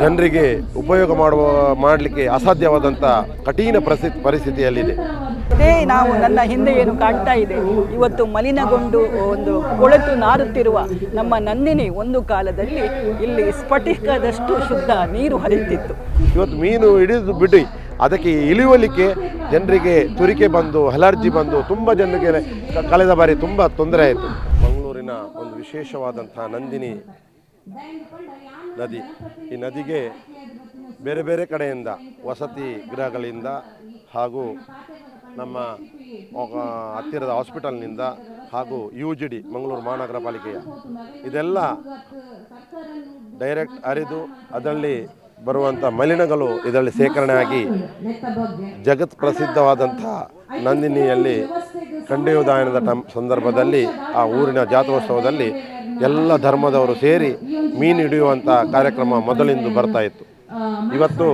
ಜನರಿಗೆ ಉಪಯೋಗ ಮಾಡುವ ಮಾಡಲಿಕ್ಕೆ ಅಸಾಧ್ಯವಾದಂಥ ಕಠಿಣ ಪರಿಸ್ಥಿತಿ ಪರಿಸ್ಥಿತಿಯಲ್ಲಿದೆ. ಅದೇ ನಾವು ನನ್ನ ಹಿಂದೆ ಏನು ಕಾಣ್ತಾ ಇದೆ. ಇವತ್ತು ಮಲಿನಗೊಂಡು ಒಂದು ಕೊಳತು ನಾರುತ್ತಿರುವ ನಮ್ಮ ನಂದಿನಿ ಒಂದು ಕಾಲದಲ್ಲಿ ಇಲ್ಲಿ ಸ್ಫಟಿಕದಷ್ಟು ಶುದ್ಧ ನೀರು ಹರಿಯುತ್ತಿತ್ತು. ಇವತ್ತು ಮೀನು ಹಿಡಿದು ಬಿಡಿ. ಅದಕ್ಕೆ ಇಳಿಯಲಿಕ್ಕೆ ಜನರಿಗೆ ತುರಿಕೆ ಬಂದು ಅಲರ್ಜಿ ಬಂದು ತುಂಬ ಜನರಿಗೆ ಕಳೆದ ಬಾರಿ ತುಂಬ ತೊಂದರೆ ಆಯಿತು. ಮಂಗಳೂರಿನ ಒಂದು ವಿಶೇಷವಾದಂಥ ನಂದಿನಿ ನದಿ, ಈ ನದಿಗೆ ಬೇರೆ ಬೇರೆ ಕಡೆಯಿಂದ ವಸತಿ ಗೃಹಗಳಿಂದ ಹಾಗೂ ನಮ್ಮ ಹತ್ತಿರದ ಹಾಸ್ಪಿಟಲ್ನಿಂದ ಹಾಗೂ ಯು ಜಿ ಡಿ ಮಂಗಳೂರು ಮಹಾನಗರ ಪಾಲಿಕೆಯ ಇದೆಲ್ಲ ಡೈರೆಕ್ಟ್ ಅರಿದು ಅದರಲ್ಲಿ ಬರುವಂಥ ಮಲಿನಗಳು ಇದರಲ್ಲಿ ಸೇಕರಣೆ ಆಗಿ ಜಗತ್ ಪ್ರಸಿದ್ಧವಾದಂಥ ನಂದಿನಿಯಲ್ಲಿ ಖಂಡಯೋದಾಯನದ ಟಮ್ ಸಂದರ್ಭದಲ್ಲಿ ಆ ಊರಿನ ಜಾತ್ರೋತ್ಸವದಲ್ಲಿ ಎಲ್ಲ ಧರ್ಮದವರು ಸೇರಿ ಮೀನು ಹಿಡಿಯುವಂಥ ಕಾರ್ಯಕ್ರಮ ಮೊದಲಿಂದ ಬರ್ತಾ ಇತ್ತು. ಇವತ್ತು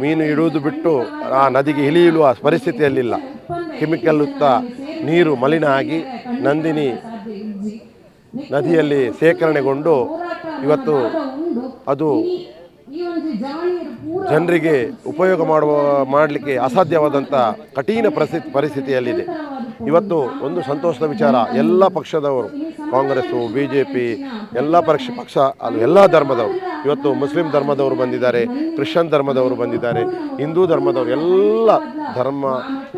ಮೀನು ಹಿಡಿಯುವುದು ಬಿಟ್ಟು ಆ ನದಿಗೆ ಇಳಿಯಲು ಆ ಪರಿಸ್ಥಿತಿಯಲ್ಲಿಲ್ಲ. ಕೆಮಿಕಲ್ ಯುಕ್ತ ನೀರು ಮಲಿನ ಆಗಿ ನಂದಿನಿ ನದಿಯಲ್ಲಿ ಸೇಕರಣೆಗೊಂಡು ಇವತ್ತು ಅದು ಜನರಿಗೆ ಉಪಯೋಗ ಮಾಡುವ, ಮಾಡಲಿಕ್ಕೆ ಅಸಾಧ್ಯವಾದಂಥ ಕಠಿಣ ಪರಿಸ್ಥಿತಿ ಪರಿಸ್ಥಿತಿಯಲ್ಲಿದೆ. ಇವತ್ತು ಒಂದು ಸಂತೋಷದ ವಿಚಾರ. ಎಲ್ಲ ಪಕ್ಷದವರು, ಕಾಂಗ್ರೆಸ್ಸು ಬಿ ಜೆ ಪಿ ಎಲ್ಲ ಪಕ್ಷ ಪಕ್ಷ, ಅದು ಎಲ್ಲ ಧರ್ಮದವರು. ಇವತ್ತು ಮುಸ್ಲಿಂ ಧರ್ಮದವರು ಬಂದಿದ್ದಾರೆ, ಕ್ರಿಶ್ಚಿಯನ್ ಧರ್ಮದವರು ಬಂದಿದ್ದಾರೆ, ಹಿಂದೂ ಧರ್ಮದವರು, ಎಲ್ಲ ಧರ್ಮ,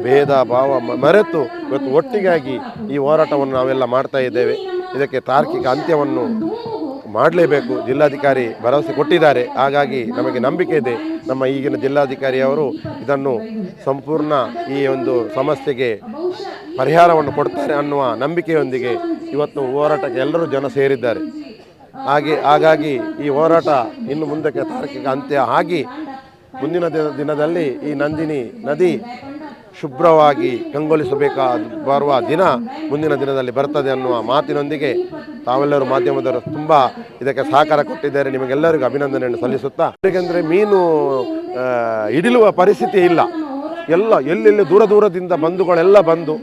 ಭೇದ, ಭಾವ ಮರೆತು ಇವತ್ತು ಒಟ್ಟಿಗಾಗಿ ಈ ಹೋರಾಟವನ್ನು ನಾವೆಲ್ಲ ಮಾಡ್ತಾ ಇದ್ದೇವೆ. ಇದಕ್ಕೆ ತಾರ್ಕಿಕ ಅಂತ್ಯವನ್ನು ಮಾಡಲೇಬೇಕು. ಜಿಲ್ಲಾಧಿಕಾರಿ ಭರವಸೆ ಕೊಟ್ಟಿದ್ದಾರೆ. ಹಾಗಾಗಿ ನಮಗೆ ನಂಬಿಕೆ ಇದೆ. ನಮ್ಮ ಈಗಿನ ಜಿಲ್ಲಾಧಿಕಾರಿಯವರು ಇದನ್ನು ಸಂಪೂರ್ಣ ಈ ಒಂದು ಸಮಸ್ಯೆಗೆ ಪರಿಹಾರವನ್ನು ಕೊಡ್ತಾರೆ ಅನ್ನುವ ನಂಬಿಕೆಯೊಂದಿಗೆ ಇವತ್ತು ಹೋರಾಟಕ್ಕೆ ಎಲ್ಲರೂ ಜನ ಸೇರಿದ್ದಾರೆ. ಹಾಗೆ ಹಾಗಾಗಿ ಈ ಹೋರಾಟ ಇನ್ನು ಮುಂದಕ್ಕೆ ತಾರ್ಕಿಕ ಅಂತ್ಯ ಆಗಿ ಮುಂದಿನ ದಿನ ದಿನದಲ್ಲಿ ಈ ನಂದಿನಿ ನದಿ ಶುಭ್ರವಾಗಿ ಕಂಗೊಳಿಸಬೇಕಾದ ಬರುವ ದಿನ ಮುಂದಿನ ದಿನದಲ್ಲಿ ಬರ್ತದೆ ಅನ್ನುವ ಮಾತಿನೊಂದಿಗೆ ತಾವೆಲ್ಲರೂ ಮಾಧ್ಯಮದವರು ತುಂಬ ಇದಕ್ಕೆ ಸಹಕಾರ ಕೊಟ್ಟಿದ್ದಾರೆ. ನಿಮಗೆಲ್ಲರಿಗೂ ಅಭಿನಂದನೆಯನ್ನು ಸಲ್ಲಿಸುತ್ತಾ ಏಕೆಂದರೆ ಮೀನು ಹಿಡಿಲುವ ಪರಿಸ್ಥಿತಿ ಇಲ್ಲ. ಎಲ್ಲ ಎಲ್ಲೆಲ್ಲಿ ದೂರ ದೂರದಿಂದ ಬಂಧುಗಳೆಲ್ಲ ಬಂದು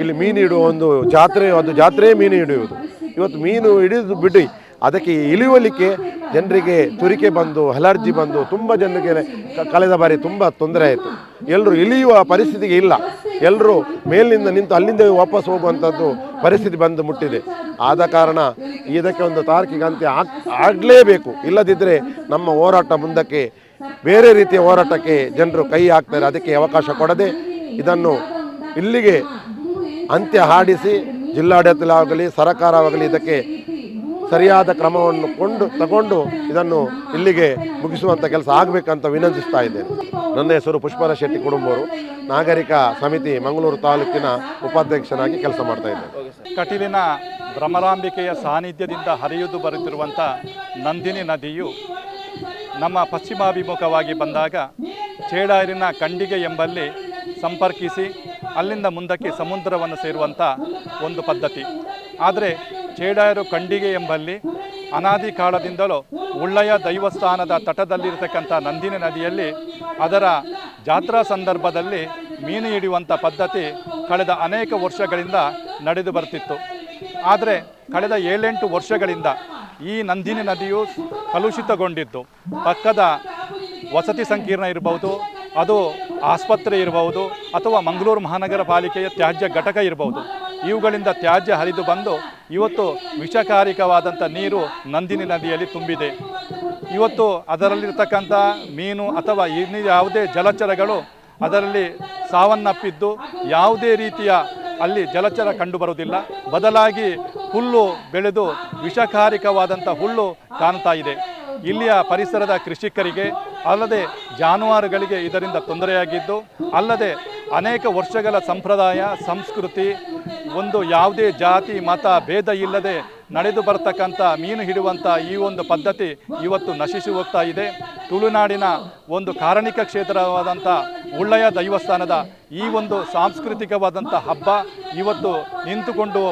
ಇಲ್ಲಿ ಮೀನು ಹಿಡುವ ಒಂದು ಜಾತ್ರೆ, ಅದು ಜಾತ್ರೆ ಮೀನು ಹಿಡಿಯುವುದು. ಇವತ್ತು ಮೀನು ಹಿಡಿದು ಬಿಡಿ. ಅದಕ್ಕೆ ಇಳಿಯುವಲಿಕ್ಕೆ ಜನರಿಗೆ ತುರಿಕೆ ಬಂದು, ಅಲರ್ಜಿ ಬಂದು, ತುಂಬ ಜನರಿಗೆ ಕಳೆದ ಬಾರಿ ತುಂಬ ತೊಂದರೆ ಆಯಿತು. ಎಲ್ಲರೂ ಇಳಿಯುವ ಪರಿಸ್ಥಿತಿಗೆ ಇಲ್ಲ. ಎಲ್ಲರೂ ಮೇಲಿನಿಂದ ನಿಂತು ಅಲ್ಲಿಂದ ವಾಪಸ್ ಹೋಗುವಂಥದ್ದು ಪರಿಸ್ಥಿತಿ ಬಂದು ಮುಟ್ಟಿದೆ. ಆದ ಕಾರಣ ಇದಕ್ಕೆ ಒಂದು ತಾರ್ಕಿಕ ಅಂತ್ಯ ಆಗಲೇಬೇಕು. ಇಲ್ಲದಿದ್ದರೆ ನಮ್ಮ ಹೋರಾಟ ಮುಂದಕ್ಕೆ, ಬೇರೆ ರೀತಿಯ ಹೋರಾಟಕ್ಕೆ ಜನರು ಕೈ ಹಾಕ್ತಾರೆ. ಅದಕ್ಕೆ ಅವಕಾಶ ಕೊಡದೆ ಇದನ್ನು ಇಲ್ಲಿಗೆ ಅಂತ್ಯ ಹಾಡಿಸಿ ಜಿಲ್ಲಾಡಳಿತವಾಗಲಿ ಸರಕಾರವಾಗಲಿ ಇದಕ್ಕೆ ಸರಿಯಾದ ಕ್ರಮವನ್ನು ಕೊಂಡು ತಗೊಂಡು ಇದನ್ನು ಇಲ್ಲಿಗೆ ಮುಗಿಸುವಂಥ ಕೆಲಸ ಆಗಬೇಕಂತ ವಿನಂತಿಸ್ತಾ ಇದ್ದೇನೆ. ನನ್ನ ಹೆಸರು ಪುಷ್ಪರ ಶೆಟ್ಟಿ ಕುಡುಂಬರು. ನಾಗರಿಕ ಸಮಿತಿ ಮಂಗಳೂರು ತಾಲೂಕಿನ ಉಪಾಧ್ಯಕ್ಷನಾಗಿ ಕೆಲಸ ಮಾಡ್ತಾ ಇದ್ದೇನೆ. ಕಟೀಲಿನ ಭ್ರಮರಾಂಬಿಕೆಯ ಸಾನ್ನಿಧ್ಯದಿಂದ ಹರಿಯುದು ಬರುತ್ತಿರುವಂಥ ನಂದಿನಿ ನದಿಯು ನಮ್ಮ ಪಶ್ಚಿಮಾಭಿಮುಖವಾಗಿ ಬಂದಾಗ ಚೇಡಾರಿನ ಕಂಡಿಗೆ ಎಂಬಲ್ಲಿ ಸಂಪರ್ಕಿಸಿ, ಅಲ್ಲಿಂದ ಮುಂದಕ್ಕೆ ಸಮುದ್ರವನ್ನು ಸೇರುವಂಥ ಒಂದು ಪದ್ಧತಿ. ಆದರೆ ಚೇಡಾಯರು ಕಂಡಿಗೆ ಎಂಬಲ್ಲಿ ಅನಾದಿ ಕಾಲದಿಂದಲೂ ಉಳ್ಳಯ ದೈವಸ್ಥಾನದ ತಟದಲ್ಲಿರತಕ್ಕಂಥ ನಂದಿನಿ ನದಿಯಲ್ಲಿ ಅದರ ಜಾತ್ರಾ ಸಂದರ್ಭದಲ್ಲಿ ಮೀನು ಹಿಡಿಯುವಂಥ ಪದ್ಧತಿ ಕಳೆದ ಅನೇಕ ವರ್ಷಗಳಿಂದ ನಡೆದು ಬರ್ತಿತ್ತು. ಆದರೆ ಕಳೆದ ಏಳೆಂಟು ವರ್ಷಗಳಿಂದ ಈ ನಂದಿನಿ ನದಿಯು ಕಲುಷಿತಗೊಂಡಿದ್ದು ಪಕ್ಕದ ವಸತಿ ಸಂಕೀರ್ಣ ಇರಬಹುದು, ಅದು ಆಸ್ಪತ್ರೆ ಇರಬಹುದು ಅಥವಾ ಮಂಗಳೂರು ಮಹಾನಗರ ಪಾಲಿಕೆಯ ತ್ಯಾಜ್ಯ ಘಟಕ ಇರಬಹುದು. ಇವುಗಳಿಂದ ತ್ಯಾಜ್ಯ ಹರಿದು ಬಂದು ಇವತ್ತು ವಿಷಕಾರಿಕವಾದಂಥ ನೀರು ನಂದಿನಿ ನದಿಯಲ್ಲಿ ತುಂಬಿದೆ. ಇವತ್ತು ಅದರಲ್ಲಿರ್ತಕ್ಕಂಥ ಮೀನು ಅಥವಾ ಇನ್ನು ಯಾವುದೇ ಜಲಚರಗಳು ಅದರಲ್ಲಿ ಸಾವನ್ನಪ್ಪಿದ್ದು ಯಾವುದೇ ರೀತಿಯ ಅಲ್ಲಿ ಜಲಚರ ಕಂಡುಬರುವುದಿಲ್ಲ. ಬದಲಾಗಿ ಹುಲ್ಲು ಬೆಳೆದು ವಿಷಕಾರಿಕವಾದಂಥ ಹುಲ್ಲು ಕಾಣ್ತಾ ಇದೆ. ಇಲ್ಲಿಯ ಪರಿಸರದ ಕೃಷಿಕರಿಗೆ, ಅಲ್ಲದೆ ಜಾನುವಾರುಗಳಿಗೆ ಇದರಿಂದ ತೊಂದರೆಯಾಗಿದ್ದು, ಅಲ್ಲದೆ ಅನೇಕ ವರ್ಷಗಳ ಸಂಪ್ರದಾಯ, ಸಂಸ್ಕೃತಿ, ಒಂದು ಯಾವುದೇ ಜಾತಿ, ಮತ, ಭೇದ ಇಲ್ಲದೆ ನಡೆದು ಬರ್ತಕ್ಕಂಥ ಮೀನು ಹಿಡುವಂಥ ಈ ಒಂದು ಪದ್ಧತಿ ಇವತ್ತು ನಶಿಸಿ ಹೋಗ್ತಾ ಇದೆ. ತುಳುನಾಡಿನ ಒಂದು ಕಾರಣಿಕ ಕ್ಷೇತ್ರವಾದಂಥ ಉಳ್ಳಯ ದೈವಸ್ಥಾನದ ಈ ಒಂದು ಸಾಂಸ್ಕೃತಿಕವಾದಂಥ ಹಬ್ಬ ಇವತ್ತು ನಿಂತುಕೊಂಡು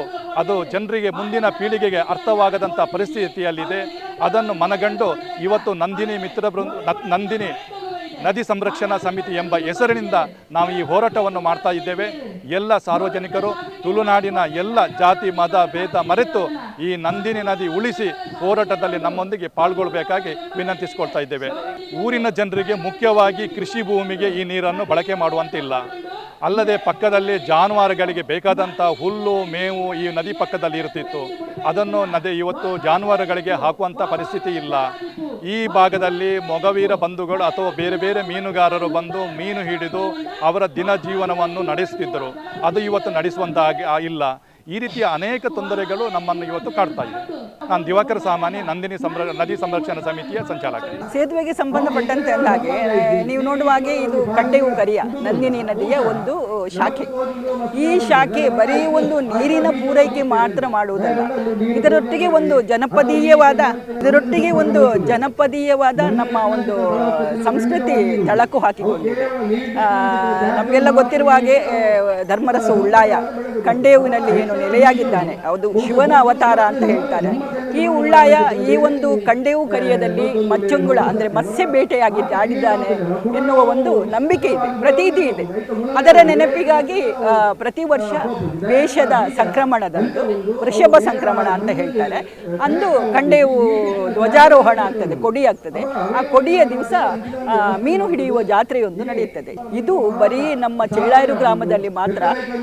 ಅದು ಜನರಿಗೆ ಮುಂದಿನ ಪೀಳಿಗೆಗೆ ಅರ್ಥವಾಗದಂಥ ಪರಿಸ್ಥಿತಿಯಲ್ಲಿದೆ. ಅದನ್ನು ಮನಗಂಡು ಇವತ್ತು ನಂದಿನಿ ಮಿತ್ರ ನಂದಿನಿ ನದಿ ಸಂರಕ್ಷಣಾ ಸಮಿತಿ ಎಂಬ ಹೆಸರಿನಿಂದ ನಾವು ಈ ಹೋರಾಟವನ್ನು ಮಾಡ್ತಾ ಇದ್ದೇವೆ. ಎಲ್ಲ ಸಾರ್ವಜನಿಕರು, ತುಳುನಾಡಿನ ಎಲ್ಲ ಜಾತಿ, ಮತ, ಭೇದ ಮರೆತು ಈ ನಂದಿನಿ ನದಿ ಉಳಿಸಿ ಹೋರಾಟದಲ್ಲಿ ನಮ್ಮೊಂದಿಗೆ ಪಾಲ್ಗೊಳ್ಳಬೇಕಾಗಿ ವಿನಂತಿಸಿಕೊಳ್ತಾ ಇದ್ದೇವೆ. ಊರಿನ ಜನರಿಗೆ ಮುಖ್ಯವಾಗಿ ಕೃಷಿ ಭೂಮಿಗೆ ಈ ನೀರನ್ನು ಬಳಕೆ ಮಾಡುವಂತಿಲ್ಲ. ಅಲ್ಲದೆ ಪಕ್ಕದಲ್ಲಿ ಜಾನುವಾರುಗಳಿಗೆ ಬೇಕಾದಂಥ ಹುಲ್ಲು, ಮೇವು ಈ ನದಿ ಪಕ್ಕದಲ್ಲಿ ಇರುತ್ತಿತ್ತು. ಅದನ್ನು ನದಿ ಇವತ್ತು ಜಾನುವಾರುಗಳಿಗೆ ಹಾಕುವಂಥ ಪರಿಸ್ಥಿತಿ ಇಲ್ಲ. ಈ ಭಾಗದಲ್ಲಿ ಮೊಗವೀರ ಬಂಧುಗಳು ಅಥವಾ ಬೇರೆ ಬೇರೆ ಮೀನುಗಾರರು ಬಂದು ಮೀನು ಹಿಡಿದು ಅವರ ದಿನ ಜೀವನವನ್ನು ನಡೆಸುತ್ತಿದ್ದರು ಅದು ಇವತ್ತು ನಡೆಸುವಂತಹ ಇಲ್ಲ. ಈ ರೀತಿಯ ಅನೇಕ ತೊಂದರೆಗಳು ನಮ್ಮನ್ನು ಇವತ್ತು ಕಾಡ್ತಾ ಇದೆ. ನಾನು ದಿವಾಕರ್ ಸಾಮಾನಿ, ನಂದಿನಿ ಸಂರ, ನದಿ ಸಂರಕ್ಷಣಾ ಸಮಿತಿಯ ಸಂಚಾಲಕ ಸೇತುವೆಗೆ ಸಂಬಂಧಪಟ್ಟಂತೆ ಅಂದಾಗೆ ನೀವು ನೋಡುವ ಹಾಗೆ ಇದು ಕಂಡೆಯು ಕರಿಯ ನಂದಿನಿ ನದಿಯ ಒಂದು ಶಾಖೆ. ಈ ಶಾಖೆ ಬರೀ ಒಂದು ನೀರಿನ ಪೂರೈಕೆ ಮಾತ್ರ ಮಾಡುವುದಲ್ಲ, ಇದರೊಟ್ಟಿಗೆ ಒಂದು ಜನಪದೀಯವಾದ, ಇದರೊಟ್ಟಿಗೆ ಒಂದು ಜನಪದೀಯವಾದ ನಮ್ಮ ಒಂದು, ಸಂಸ್ಕೃತಿ ತಳಕು ಹಾಕಿಕೊಂಡಿದೆ. ನಮಗೆಲ್ಲ ಗೊತ್ತಿರುವ ಹಾಗೆ ಧರ್ಮರಸ ಉಳ್ಳಾಯ ಕಂಡೇವಿನಲ್ಲಿ ಏನು ನೆಲೆಯಾಗಿದ್ದಾನೆ. ಅದು ಶಿವನ ಅವತಾರ ಅಂತ ಹೇಳ್ತಾರೆ. ಈ ಉಳ್ಳಾಯ ಈ ಒಂದು ಕಂಡೇವು ಕರಿಯದಲ್ಲಿ ಮಚ್ಚಂಗುಳ ಅಂದರೆ ಮತ್ಸ್ಯ ಬೇಟೆಯಾಗಿ ಆಡಿದ್ದಾನೆ ಎನ್ನುವ ಒಂದು ನಂಬಿಕೆ ಇದೆ, ಪ್ರತೀತಿ ಇದೆ. ಅದರ ನೆನಪಿಗಾಗಿ ಪ್ರತಿ ವರ್ಷ ವೇಷದ ಸಂಕ್ರಮಣದಂದು, ವೃಷಭ ಸಂಕ್ರಮಣ ಅಂತ ಹೇಳ್ತಾರೆ. ಅಂದು ಕಂಡೇವು ಧ್ವಜಾರೋಹಣ ಆಗ್ತದೆ, ಕೊಡಿ ಆಗ್ತದೆ. ಆ ಕೊಡಿಯ ದಿವಸ ಮೀನು ಹಿಡಿಯುವ ಜಾತ್ರೆಯೊಂದು ನಡೆಯುತ್ತದೆ. ಇದು ಬರೀ ನಮ್ಮ ಚೇಳಾಯರು ಗ್ರಾಮದಲ್ಲಿ ಮಾತ್ರ,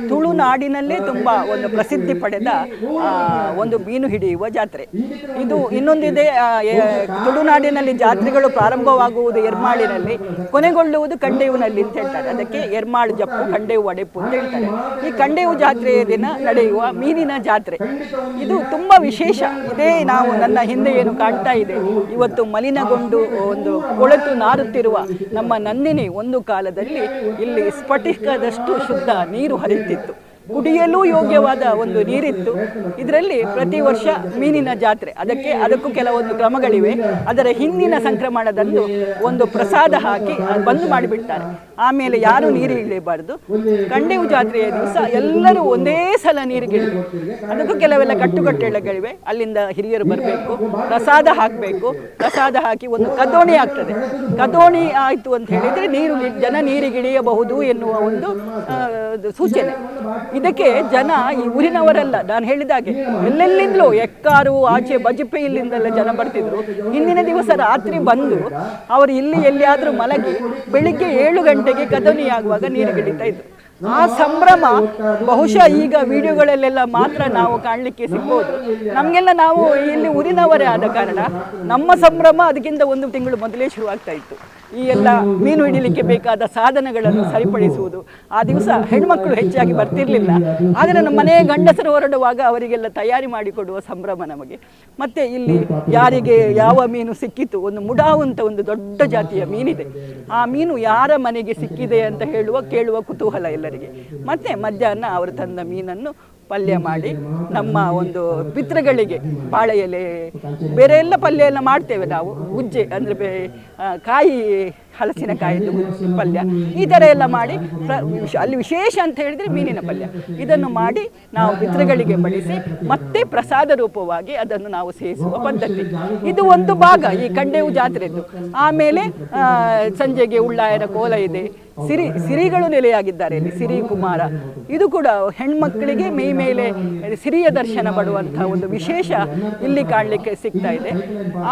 ತುಳುನಾಡಿನಲ್ಲೇ ತುಂಬ ಒಂದು ಪ್ರಸಿದ್ಧಿ ಪಡೆದ ಒಂದು ಮೀನು ಹಿಡಿಯುವ ಜಾತ್ರೆ. ಇದು ಇನ್ನೊಂದಿದೆ ತುಳುನಾಡಿನಲ್ಲಿ ಜಾತ್ರೆಗಳು ಪ್ರಾರಂಭವಾಗುವುದು ಎರ್ಮಾಳಿನಲ್ಲಿ. ಕೊನೆಗೊಳ್ಳುವುದು ಕಂಡೇವಿನಲ್ಲಿ ಅಂತ ಹೇಳ್ತಾರೆ. ಅದಕ್ಕೆ ಎರ್ಮಾಳು ಜಪ್ಪು ಕಂಡೇವು ಅಡೆಪ್ಪು ಅಂತ ಹೇಳ್ತಾರೆ. ಈ ಕಂಡೇವು ಜಾತ್ರೆಯ ದಿನ ನಡೆಯುವ ಮೀನಿನ ಜಾತ್ರೆ. ಇದು ತುಂಬ ವಿಶೇಷ. ಇದೇ ನಾವು ನನ್ನ ಹಿಂದೆ ಏನು ಕಾಣ್ತಾ ಇದೆ. ಇವತ್ತು ಮಲಿನಗೊಂಡು ಒಂದು ಕೊಳೆತು ನಾರುತ್ತಿರುವ ನಮ್ಮ ನಂದಿನಿ ಒಂದು ಕಾಲದಲ್ಲಿ ಇಲ್ಲಿ ಸ್ಫಟಿಕದಷ್ಟು ಶುದ್ಧ ನೀರು ಹರಿಯುತ್ತಿತ್ತು. ಕುಡಿಯಲು ಯೋಗ್ಯವಾದ ಒಂದು ನೀರಿತ್ತು. ಇದರಲ್ಲಿ ಪ್ರತಿ ವರ್ಷ ಮೀನಿನ ಜಾತ್ರೆ. ಅದಕ್ಕೆ ಅದಕ್ಕೂ ಕೆಲವೊಂದು ಕ್ರಮಗಳಿವೆ. ಅದರ ಹಿಂದಿನ ಸಂಕ್ರಮಣದಂದು ಒಂದು ಪ್ರಸಾದ ಹಾಕಿ ಬಂದು ಮಾಡಿಬಿಡ್ತಾರೆ. ಆಮೇಲೆ ಯಾರು ನೀರು ಇಳಿಯಬಾರ್ದು. ಕಂಡೆವು ಜಾತ್ರೆಯ ದಿವಸ ಎಲ್ಲರೂ ಒಂದೇ ಸಲ ನೀರಿಗಿಳಿದು ಅದಕ್ಕೂ ಕೆಲವೆಲ್ಲ ಕಟ್ಟುಕಟ್ಟೆಗಳಿವೆ ಅಲ್ಲಿಂದ ಹಿರಿಯರು ಬರಬೇಕು. ಪ್ರಸಾದ ಹಾಕಬೇಕು. ಪ್ರಸಾದ ಹಾಕಿ ಒಂದು ಕದೋಣಿ ಆಗ್ತದೆ. ಕದೋಣಿ ಆಯಿತು ಅಂತ ಹೇಳಿದರೆ ನೀರು ಜನ ನೀರಿಗಿಳಿಯಬಹುದು ಎನ್ನುವ ಒಂದು ಸೂಚನೆ. ಇದಕ್ಕೆ ಜನ ಈ ಊರಿನವರಲ್ಲ, ನಾನು ಹೇಳಿದಾಗೆ ಎಲ್ಲೆಲ್ಲಿಂದಲೂ ಎಕ್ಕಾರು, ಆಚೆ ಬಜಪೆಯಿಲ್ಲಿಂದೆಲ್ಲ ಜನ ಬರ್ತಿದ್ರು. ಹಿಂದಿನ ದಿವಸ ರಾತ್ರಿ ಬಂದು ಅವರು ಇಲ್ಲಿ ಎಲ್ಲಿಯಾದರೂ ಮಲಗಿ ಬೆಳಿಗ್ಗೆ ಏಳು ಗಂಟೆಗೆ ಕದನಿ ಆಗುವಾಗ ನೀರು ಗಿಳಿತಾ ಇದ್ರು. ಆ ಸಂಭ್ರಮ ಬಹುಶಃ ಈಗ ವಿಡಿಯೋಗಳಲ್ಲೆಲ್ಲ ಮಾತ್ರ ನಾವು ಕಾಣಲಿಕ್ಕೆ ಸಿಗ್ಬೋದು. ನಮಗೆಲ್ಲ ನಾವು ಇಲ್ಲಿ ಊರಿನವರೇ ಆದ ಕಾರಣ ನಮ್ಮ ಸಂಭ್ರಮ ಅದಕ್ಕಿಂತ ಒಂದು ತಿಂಗಳು ಮೊದಲೇ ಶುರುವಾಗ್ತಾ ಇತ್ತು. ಈ ಎಲ್ಲ ಮೀನು ಹಿಡಿಲಿಕ್ಕೆ ಬೇಕಾದ ಸಾಧನಗಳನ್ನು ಸರಿಪಡಿಸುವುದು. ಆ ದಿವಸ ಹೆಣ್ಮಕ್ಳು ಹೆಚ್ಚಾಗಿ ಬರ್ತಿರ್ಲಿಲ್ಲ. ಆದರೆ ನಮ್ಮ ಮನೆ ಗಂಡಸರು ಹೊರಡುವಾಗ ಅವರಿಗೆಲ್ಲ ತಯಾರಿ ಮಾಡಿಕೊಡುವ ಸಂಭ್ರಮ ನಮಗೆ. ಮತ್ತೆ ಇಲ್ಲಿ ಯಾರಿಗೆ ಯಾವ ಮೀನು ಸಿಕ್ಕಿತು ಒಂದು ಮುಡಾವು ಅಂತ ಒಂದು ದೊಡ್ಡ ಜಾತಿಯ ಮೀನಿದೆ. ಆ ಮೀನು ಯಾರ ಮನೆಗೆ ಸಿಕ್ಕಿದೆ ಅಂತ ಹೇಳುವ ಕೇಳುವ ಕುತೂಹಲ ಎಲ್ಲರಿಗೆ. ಮತ್ತೆ ಮಧ್ಯಾಹ್ನ ಅವರು ತಂದ ಮೀನನ್ನು ಪಲ್ಯ ಮಾಡಿ ನಮ್ಮ ಒಂದು ಪಿತೃಗಳಿಗೆ ಬಾಳೆ ಎಲೆ ಬೇರೆ ಎಲ್ಲ ಪಲ್ಯ ಎಲ್ಲ ಮಾಡ್ತೇವೆ ನಾವು. ಉಜ್ಜೆ ಅಂದರೆ ಬೇ ಕಾಯಿ ಹಲಸಿನಕಾಯಿದ್ದು ಗುಜ್ಜೆ ಪಲ್ಯ. ಈ ಥರ ಎಲ್ಲ ಮಾಡಿ ಅಲ್ಲಿ ವಿಶೇಷ ಅಂತ ಹೇಳಿದರೆ ಮೀನಿನ ಪಲ್ಯ. ಇದನ್ನು ಮಾಡಿ ನಾವು ಪಿತೃಗಳಿಗೆ ಬಡಿಸಿ ಮತ್ತೆ ಪ್ರಸಾದ ರೂಪವಾಗಿ ಅದನ್ನು ನಾವು ಸೇವಿಸುವ ಪದ್ಧತಿ. ಇದು ಒಂದು ಭಾಗ ಈ ಕಂಡೆವು ಜಾತ್ರೆದ್ದು. ಆಮೇಲೆ ಸಂಜೆಗೆ ಉಳ್ಳಾಯರ ಕೋಲ ಇದೆ. ಸಿರಿ ಸಿರಿಗಳು ನೆಲೆಯಾಗಿದ್ದಾರೆ ಇಲ್ಲಿ. ಸಿರಿ ಕುಮಾರ. ಇದು ಕೂಡ ಹೆಣ್ಮಕ್ಕಳಿಗೆ ಮೈ ಮೇಲೆ ಸಿರಿಯ ದರ್ಶನ ಪಡುವಂಥ ಒಂದು ವಿಶೇಷ ಇಲ್ಲಿ ಕಾಣಲಿಕ್ಕೆ ಸಿಗ್ತಾ ಇದೆ.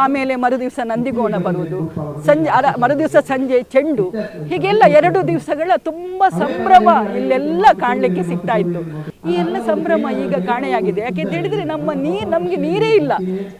ಆಮೇಲೆ ಮರುದಿವಸ ನಂದಿಗೋಣ ಬರುವುದು. ಸಂಜೆ ಅರ ಮರುದಿವಸ ಸಂಜೆ ಚೆಂಡು. ಹೀಗೆಲ್ಲ ಎರಡು ದಿವಸಗಳ ತುಂಬ ಸಂಭ್ರಮ ಇಲ್ಲೆಲ್ಲ ಕಾಣಲಿಕ್ಕೆ ಸಿಗ್ತಾ ಇತ್ತು. ಈ ಎಲ್ಲ ಸಂಭ್ರಮ ಈಗ ಕಾಣೆಯಾಗಿದೆ. ಯಾಕೆಂತ ಹೇಳಿದ್ರೆ ನಮ್ಮ ನೀರ್ ನಮಗೆ ನೀರೇ ಇಲ್ಲ.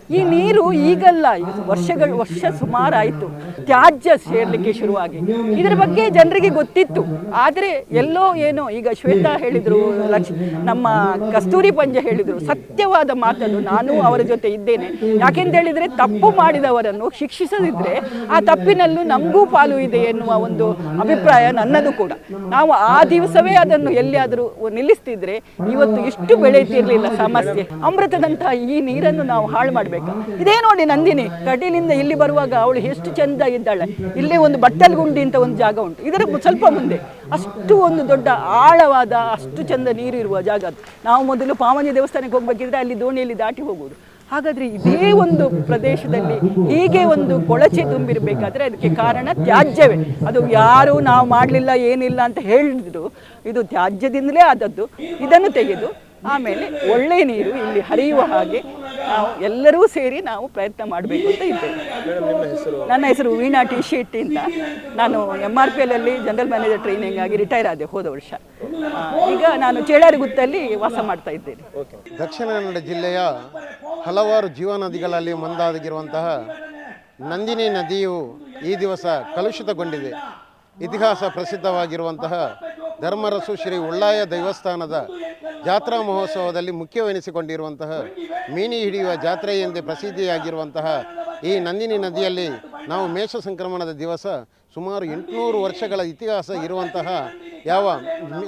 ಈ ನೀರು ಈಗಲ್ಲ. ವರ್ಷಗಳು, ವರ್ಷ ಸುಮಾರಾಯಿತು. ತ್ಯಾಜ್ಯ ಸೇರ್ಲಿಕ್ಕೆ ಶುರುವಾಗಿ. ಇದರ ಬಗ್ಗೆ ಜನರಿಗೆ ಗೊತ್ತಿತ್ತು. ಆದರೆ ಎಲ್ಲೋ ಏನೋ, ಈಗ ಶ್ವೇತಾ ಹೇಳಿದ್ರು ಲಕ್ಷ್ಮಿ ನಮ್ಮ ಕಸ್ತೂರಿ ಪಂಜ ಹೇಳಿದ್ರು, ಸತ್ಯವಾದ ಮಾತನ್ನು ನಾನು ಅವರ ಜೊತೆ ಇದ್ದೇನೆ. ಯಾಕೆಂತ ಹೇಳಿದ್ರೆ ತಪ್ಪು ಮಾಡಿದವರನ್ನು ಶಿಕ್ಷಿಸದಿದ್ರೆ ಆ ತಪ್ಪಿನಲ್ಲೂ ನಮಗೂ ಪಾಲು ಇದೆ ಎನ್ನುವ ಒಂದು ಅಭಿಪ್ರಾಯ ನನ್ನದು ಕೂಡ. ನಾವು ಆ ದಿವಸವೇ ಅದನ್ನು ಎಲ್ಲಿಯಾದರೂ ನಿಲ್ಲಿಸ್ತಿದ್ರೆ ಇವತ್ತು ಎಷ್ಟು ಬೆಳೆಯುತ್ತಿರಲಿಲ್ಲ ಸಮಸ್ಯೆ ಅಮೃತದಂತಹ ಈ ನೀರನ್ನು ನಾವು ಹಾಳು ಮಾಡಬೇಕು. ಇದೇ ನೋಡಿ ನಂದಿನಿ. ಕಟೀಲಿಂದ ಇಲ್ಲಿ ಬರುವಾಗ ಅವಳು ಎಷ್ಟು ಚಂದ ಇದ್ದಾಳೆ. ಇಲ್ಲಿ ಒಂದು ಬಟ್ಟಲ್ಗುಂಡಿ ಅಂತ ಒಂದು ಜಾಗ ಉಂಟು. ಇದರ ಸ್ವಲ್ಪ ಮುಂದೆ ಅಷ್ಟು ಒಂದು ದೊಡ್ಡ ಆಳವಾದ ಅಷ್ಟು ಚಂದ ನೀರು ಇರುವ ಜಾಗ ಅದು. ನಾವು ಮೊದಲು ಪಾವನಿ ದೇವಸ್ಥಾನಕ್ಕೆ ಹೋಗ್ಬೇಕಿದ್ರೆ ಅಲ್ಲಿ ದೋಣಿಯಲ್ಲಿ ದಾಟಿ ಹೋಗುವುದು. ಹಾಗಾದರೆ ಇದೇ ಒಂದು ಪ್ರದೇಶದಲ್ಲಿ ಹೀಗೆ ಒಂದು ಕೊಳಚೆ ತುಂಬಿರಬೇಕಾದ್ರೆ ಅದಕ್ಕೆ ಕಾರಣ ತ್ಯಾಜ್ಯವೇ. ಅದು ಯಾರು ನಾವು ಮಾಡಲಿಲ್ಲ, ಏನಿಲ್ಲ ಅಂತ ಹೇಳಿದ್ರು, ಇದು ತ್ಯಾಜ್ಯದಿಂದಲೇ ಆದದ್ದು. ಇದನ್ನು ತೆಗೆದು ಆಮೇಲೆ ಒಳ್ಳೆ ನೀರು ಇಲ್ಲಿ ಹರಿಯುವ ಹಾಗೆ ನಾವು ಎಲ್ಲರೂ ಸೇರಿ ನಾವು ಪ್ರಯತ್ನ ಮಾಡಬೇಕು ಅಂತ ಇದ್ದೇವೆ. ನನ್ನ ಹೆಸರು ವೀಣಾ ಟಿ ಶೆಟ್ಟಿ ಅಂತ. ನಾನು M R P L general manager training ಆಗಿ ರಿಟೈರ್ ಆದೆ ಹೋದ ವರ್ಷ. ಈಗ ನಾನು ಚೇಳಾರಿಗುತ್ತಲ್ಲಿ ವಾಸ ಮಾಡ್ತಾ ಇದ್ದೇನೆ. ದಕ್ಷಿಣ ಕನ್ನಡ ಜಿಲ್ಲೆಯ ಹಲವಾರು ಜೀವನದಿಗಳಲ್ಲಿ ಮುಂದಾಗಿರುವಂತಹ ನಂದಿನಿ ನದಿಯು ಈ ದಿವಸ ಕಲುಷಿತಗೊಂಡಿದೆ. ಇತಿಹಾಸ ಪ್ರಸಿದ್ಧವಾಗಿರುವಂತಹ ಧರ್ಮರಸು ಶ್ರೀ ಉಳ್ಳಾಯ ದೈವಸ್ಥಾನದ ಜಾತ್ರಾ ಮಹೋತ್ಸವದಲ್ಲಿ ಮುಖ್ಯವೆನಿಸಿಕೊಂಡಿರುವಂತಹ ಮೀನಿ ಹಿಡಿಯುವ ಜಾತ್ರೆ ಎಂದೇ ಪ್ರಸಿದ್ಧಿಯಾಗಿರುವಂತಹ ಈ ನಂದಿನಿ ನದಿಯಲ್ಲಿ ನಾವು ಮೇಷ ಸಂಕ್ರಮಣದ ದಿವಸ ಸುಮಾರು ಎಂಟುನೂರು ವರ್ಷಗಳ ಇತಿಹಾಸ ಇರುವಂತಹ ಯಾವ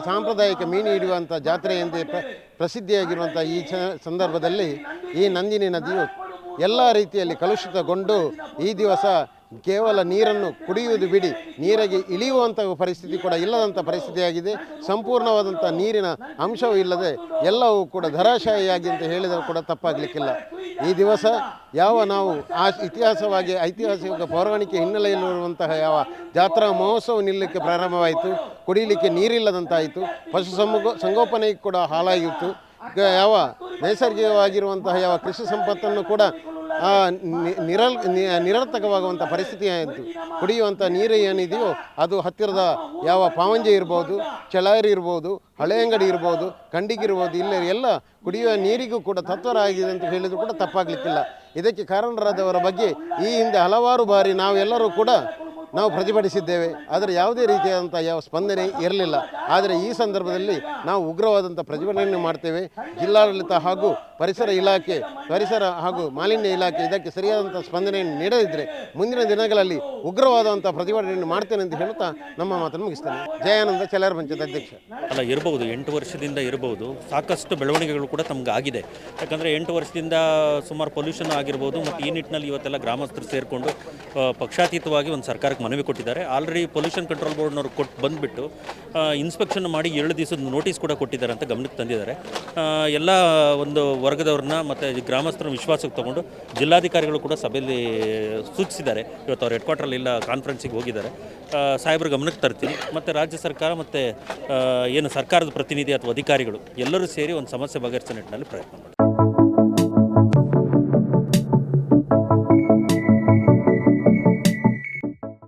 ಸಾಂಪ್ರದಾಯಿಕ ಮೀನು ಹಿಡಿಯುವಂಥ ಜಾತ್ರೆ ಎಂದೇ ಪ್ರ ಪ್ರಸಿದ್ಧಿಯಾಗಿರುವಂಥ ಈ ಸಂದರ್ಭದಲ್ಲಿ ಈ ನಂದಿನಿ ನದಿಯು ಎಲ್ಲ ರೀತಿಯಲ್ಲಿ ಕಲುಷಿತಗೊಂಡು ಈ ದಿವಸ ಕೇವಲ ನೀರನ್ನು ಕುಡಿಯುವುದು ಬಿಡಿ, ನೀರಿಗೆ ಇಳಿಯುವಂಥ ಪರಿಸ್ಥಿತಿ ಕೂಡ ಇಲ್ಲದಂಥ ಪರಿಸ್ಥಿತಿಯಾಗಿದೆ. ಸಂಪೂರ್ಣವಾದಂಥ ನೀರಿನ ಅಂಶವೂ ಇಲ್ಲದೆ ಎಲ್ಲವೂ ಕೂಡ ಧರಾಶಾಹಿಯಾಗಿ ಅಂತ ಹೇಳಿದರೂ ಕೂಡ ತಪ್ಪಾಗಲಿಕ್ಕಿಲ್ಲ. ಈ ದಿವಸ ಯಾವ ನಾವು ಆ ಇತಿಹಾಸವಾಗಿ ಐತಿಹಾಸಿಕ ಪೌರಾಣಿಕ ಹಿನ್ನೆಲೆಯಲ್ಲಿರುವಂತಹ ಯಾವ ಜಾತ್ರಾ ಮಹೋತ್ಸವ ನಿಲ್ಲಕ್ಕೆ ಪ್ರಾರಂಭವಾಯಿತು ಕುಡಿಯಲಿಕ್ಕೆ ನೀರಿಲ್ಲದಂತಾಯಿತು, ಪಶು ಸಂಗೋ, ಸಂಗೋಪನೆಗೆ ಕೂಡ ಹಾಳಾಗಿತ್ತು ಯಾವ ನೈಸರ್ಗಿಕವಾಗಿರುವಂತಹ ಯಾವ ಕೃಷಿ ಸಂಪತ್ತನ್ನು ಕೂಡ ನಿರಲ್ ನಿರರ್ಥಕವಾಗುವಂಥ ಪರಿಸ್ಥಿತಿ ಆಯಿತು. ಕುಡಿಯುವಂಥ ನೀರು ಏನಿದೆಯೋ ಅದು ಹತ್ತಿರದ ಯಾವ ಪಾವಂಜೆ ಇರ್ಬೋದು ಚಳಾರಿ ಇರ್ಬೋದು, ಹಳೆ ಅಂಗಡಿ ಇರ್ಬೋದು, ಇಲ್ಲ ಎಲ್ಲ ಕುಡಿಯುವ ನೀರಿಗೂ ಕೂಡ ತತ್ವರ ಆಗಿದೆ ಅಂತ ಹೇಳಿದ್ರು ಕೂಡ ತಪ್ಪಾಗಲಿಕ್ಕಿಲ್ಲ. ಇದಕ್ಕೆ ಕಾರಣರಾದವರ ಬಗ್ಗೆ ಈ ಹಿಂದೆ ಹಲವಾರು ಬಾರಿ ನಾವೆಲ್ಲರೂ ಕೂಡ ನಾವು ಪ್ರತಿಭಟಿಸಿದ್ದೇವೆ. ಆದರೆ ಯಾವುದೇ ರೀತಿಯಾದಂಥ ಯಾವ ಸ್ಪಂದನೆ ಇರಲಿಲ್ಲ. ಆದರೆ ಈ ಸಂದರ್ಭದಲ್ಲಿ ನಾವು ಉಗ್ರವಾದಂಥ ಪ್ರತಿಭಟನೆಯನ್ನು ಮಾಡ್ತೇವೆ. ಜಿಲ್ಲಾಡಳಿತ ಹಾಗೂ ಪರಿಸರ ಇಲಾಖೆ, ಪರಿಸರ ಹಾಗೂ ಮಾಲಿನ್ಯ ಇಲಾಖೆ ಇದಕ್ಕೆ ಸರಿಯಾದಂಥ ಸ್ಪಂದನೆಯನ್ನು ನೀಡದಿದ್ದರೆ ಮುಂದಿನ ದಿನಗಳಲ್ಲಿ ಉಗ್ರವಾದಂಥ ಪ್ರತಿಭಟನೆಯನ್ನು ಮಾಡ್ತೇನೆ ಅಂತ ಹೇಳುತ್ತಾ ನಮ್ಮ ಮಾತನ್ನು ಮುಗಿಸ್ತೇನೆ. ಜಯಾನಂದ ಚಲಾರ ಪಂಚಾಯತ್ ಅಧ್ಯಕ್ಷ. ಅಲ್ಲ ಇರಬಹುದು ಎಂಟು ವರ್ಷದಿಂದ ಇರಬಹುದು ಸಾಕಷ್ಟು ಬೆಳವಣಿಗೆಗಳು ಕೂಡ ತಮ್ಗೆ ಆಗಿದೆ. ಯಾಕಂದರೆ ಎಂಟು ವರ್ಷದಿಂದ ಸುಮಾರು ಪೊಲ್ಯೂಷನ್ ಆಗಿರ್ಬೋದು, ಮತ್ತು ಈ ನಿಟ್ಟಿನಲ್ಲಿ ಇವತ್ತೆಲ್ಲ ಗ್ರಾಮಸ್ಥರು ಸೇರಿಕೊಂಡು ಪಕ್ಷಾತೀತವಾಗಿ ಒಂದು ಸರ್ಕಾರಕ್ಕೆ ಮನವಿ ಕೊಟ್ಟಿದ್ದಾರೆ. ಆಲ್ರೆಡಿ ಪೊಲ್ಯೂಷನ್ ಕಂಟ್ರೋಲ್ ಬೋರ್ಡ್ನವರು ಕೊಟ್ಟು ಬಂದುಬಿಟ್ಟು ಇನ್ಸ್ಪೆಕ್ಷನ್ ಮಾಡಿ ಏಳು ದಿವಸದ ನೋಟಿಸ್ ಕೂಡ ಕೊಟ್ಟಿದ್ದಾರೆ ಅಂತ ಗಮನಕ್ಕೆ ತಂದಿದ್ದಾರೆ. ಎಲ್ಲ ಒಂದು ವರ್ಗದವ್ರನ್ನ ಮತ್ತು ಗ್ರಾಮಸ್ಥರ ವಿಶ್ವಾಸಕ್ಕೆ ತಗೊಂಡು ಜಿಲ್ಲಾಧಿಕಾರಿಗಳು ಕೂಡ ಸಭೆಯಲ್ಲಿ ಸೂಚಿಸಿದ್ದಾರೆ. ಇವತ್ತು ಅವ್ರ ಹೆಡ್ ಕ್ವಾರ್ಟ್ರಲ್ಲಿ ಇಲ್ಲ ಕಾನ್ಫರೆನ್ಸಿಗೆ ಹೋಗಿದ್ದಾರೆ. ಸಾಹೇಬ್ರ ಗಮನಕ್ಕೆ ತರ್ತೀನಿ. ಮತ್ತು ರಾಜ್ಯ ಸರ್ಕಾರ ಮತ್ತು ಏನು ಸರ್ಕಾರದ ಪ್ರತಿನಿಧಿ ಅಥವಾ ಅಧಿಕಾರಿಗಳು ಎಲ್ಲರೂ ಸೇರಿ ಒಂದು ಸಮಸ್ಯೆ ಬಗೆಹರಿಸೋ ನಿಟ್ಟಿನಲ್ಲಿ ಪ್ರಯತ್ನ ಮಾಡ್ತಾರೆ.